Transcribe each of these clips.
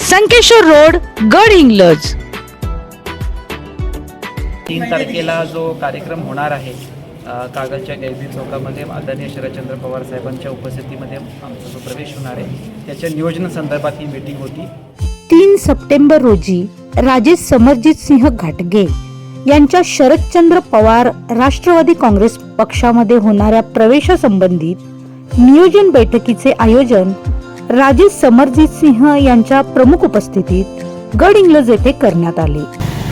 Sankeshwar road Gadhinglaj. तीन तारखेला जो कार्यक्रम होणार आहे कागलच्या गैबी चौकामध्ये आदरणीय शरदचंद्र पवार साहेबांच्या उपस्थितीमध्ये आमचा जो प्रवेश होणार आहे त्याच्या नियोजनासंदर्भात ही मीटिंग होती. तीन सप्टेंबर रोजी राजे समरजित सिंह घाटगे यांच्या शरदचंद्र पवार राष्ट्रवादी काँग्रेस पक्षामध्ये होणाऱ्या प्रवेशासंबंधित नियोजन बैठकीचे आयोजन राजे समरजित सिंह यांच्या प्रमुख उपस्थितीत गड इंग्लज येथे करण्यात आले.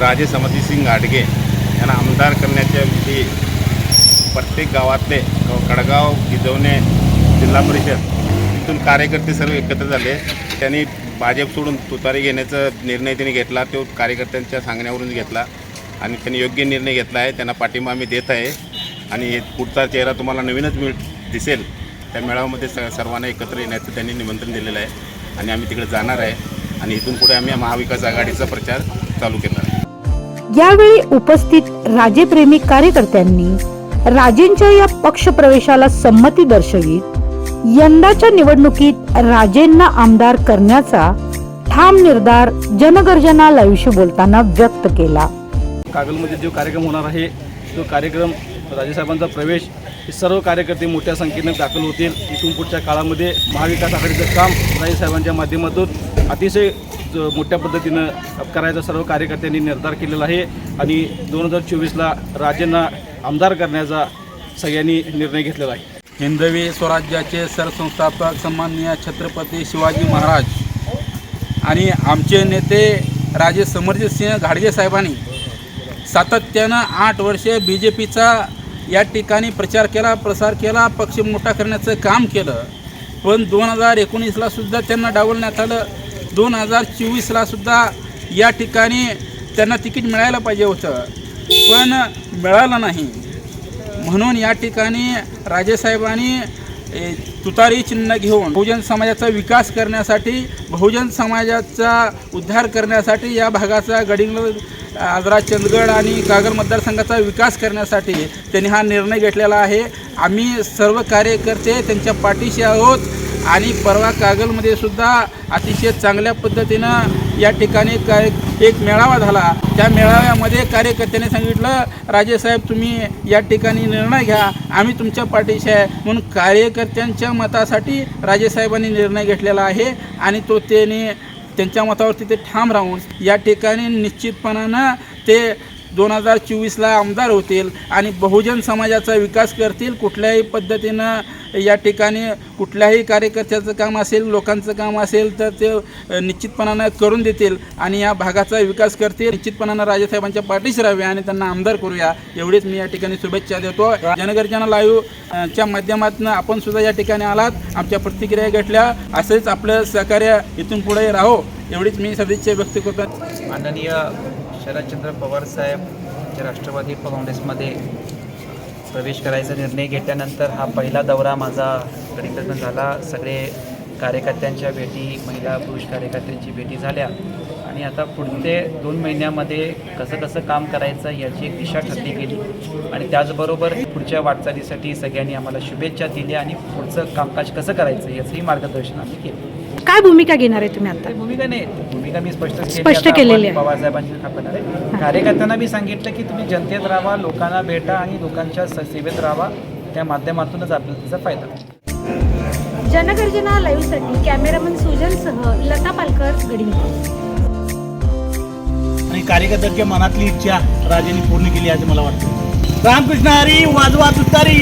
राजे समतीसिंग गाडगे यांना आमदार करण्याच्या विषयी प्रत्येक गावातले कडगाव गिजवणे जिल्हा परिषद तिथून कार्यकर्ते सर्व एकत्र झाले. त्यांनी भाजप सोडून तुतारी घेण्याचा निर्णय त्यांनी घेतला. तो कार्यकर्त्यांच्या सांगण्यावरून घेतला आणि त्यांनी योग्य निर्णय घेतला आहे. त्यांना पाठिंबा आम्ही देत आहे. आणि पुढचा चेहरा तुम्हाला नवीनच मिळ दिसेल. त्या मेळाव्यामध्ये स सर्वांना एकत्र येण्याचं त्यांनी निमंत्रण दिलेलं आहे. आणि आम्ही तिकडे जाणार आहे. आणि इथून पुढे आम्ही महाविकास आघाडीचा प्रचार चालू केला. आहे यावेळी उपस्थित राजेप्रेमी कार्यकर्त्यांनी राजेंच्या या पक्ष प्रवेशाला संमती दर्शवित यंदाच्या निवडणुकीत राजेंना आमदार करण्याचा ठाम निर्धार जनगर्जना लाईव्हशी बोलताना व्यक्त केला. कागलमध्ये जो कार्यक्रम होणार आहे तो कार्यक्रम राजेसाहेबांचा प्रवेश हे सर्व कार्यकर्ते मोठ्या संख्येने दाखल होतील. इथून पुढच्या काळामध्ये महाविकास आघाडीचं काम राजेसाहेबांच्या माध्यमातून अतिशय मोठ्या पद्धतीनं करायचा सर्व कार्यकर्त्यांनी निर्धार केलेला आहे. आणि दोन हजार चोवीसला राजेंना आमदार करण्याचा सगळ्यांनी निर्णय घेतलेला आहे. हिंदवी स्वराज्याचे सरसंस्थापक सन्माननीय छत्रपती शिवाजी महाराज आणि आमचे नेते राजे समरजितसिंह घाडगे साहेबांनी सातत्यानं आठ वर्षे बी जे पीचा या ठिकाणी प्रचार केला प्रसार केला पक्ष मोठा करण्याचं काम केलं. पण दोन हजार एकोणीसला सुद्धा त्यांना डावलण्यात आलं. दोन हजार चोवीसला सुद्धा या ठिकाणी त्यांना तिकीट मिळायला पाहिजे होतं. पण मिळालं नाही. म्हणून या ठिकाणी राजेसाहेबांनी तुतारी चिन्ह घेऊन बहुजन समाजाचा विकास करण्यासाठी बहुजन समाजाचा उद्धार करण्यासाठी या भागाचा गडिंग आजरा चंदगड आणि कागल मतदारसंघाचा विकास करण्यासाठी त्यांनी हा निर्णय घेतलेला आहे. आम्ही सर्व कार्यकर्ते त्यांच्या पाठीशी आहोत आणि परवा कागलमध्ये सुद्धा अतिशय चांगल्या पद्धतीनं या ठिकाणी काय एक मेळावा झाला. त्या मेळाव्यामध्ये कार्यकर्त्यांनी सांगितलं राजेसाहेब तुम्ही या ठिकाणी निर्णय घ्या. आम्ही तुमच्या पाठीशी आहे. म्हणून कार्यकर्त्यांच्या मतासाठी राजेसाहेबांनी निर्णय घेतलेला आहे आणि तो त्याने त्यांच्या मतावरती ते ठाम राहून या ठिकाणी निश्चितपणानं ते दोन हजार चोवीसला आमदार होतील आणि बहुजन समाजाचा विकास करतील कुठल्याही पद्धतीनं या ठिकाणी कुठल्याही कार्यकर्त्याचं काम असेल लोकांचं काम असेल तर ते निश्चितपणानं करून देतील आणि या भागाचा विकास करतील. निश्चितपणानं राजेसाहेबांच्या पाठीशी राहावे आणि त्यांना आमदार करूया. एवढीच मी या ठिकाणी शुभेच्छा देतो. जनगर्जना लाईव्ह च्या माध्यमातून आपण सुद्धा या ठिकाणी आलात. आमच्या प्रतिक्रिया घेतल्या असेच आपलं सहकार्य इथून पुढे राहो. एवढीच मी सदिच्छा व्यक्त करतो. माननीय शरदचंद्र पवार साहेब जे राष्ट्रवादी काँग्रेसमध्ये प्रवेश करायचा निर्णय घेतल्यानंतर हा पहिला दौरा माझा गडिंगजमध्ये झाला. सगळे कार्यकर्त्यांच्या भेटी महिला पुरुष कार्यकर्त्यांची भेटी झाल्या. आणि आता पुढचे दोन महिन्यामध्ये कसं कसं काम करायचं याची एक दिशा ठरली गेली. आणि त्याचबरोबर पुढच्या वाटचालीसाठी सगळ्यांनी आम्हाला शुभेच्छा दिल्या आणि पुढचं कामकाज कसं करायचं याचंही मार्गदर्शन आम्ही केलं. काय भूमिका घेणार आहे तुम्ही आता? भूमिका नाही. भूमिका मी स्पष्ट स्पष्ट केलेली आहे. आहे कार्यकर्त्यांना मी सांगितलं की तुम्ही जनतेत राहा लोकांना भेटा आणि लोकांच्या सेवेत राहा. त्या माध्यमातूनच आपल्याला त्याचा फायदा. जनगर्जना लाईव्हसाठी कॅमेरामन सुजनसह लता पालकर गडिंग आणि कार्यकर्त्यांच्या मनातली इच्छा राजांनी पूर्ण केली असं मला वाटतं. रामकृष्ण हरी वाजवा तुतारी.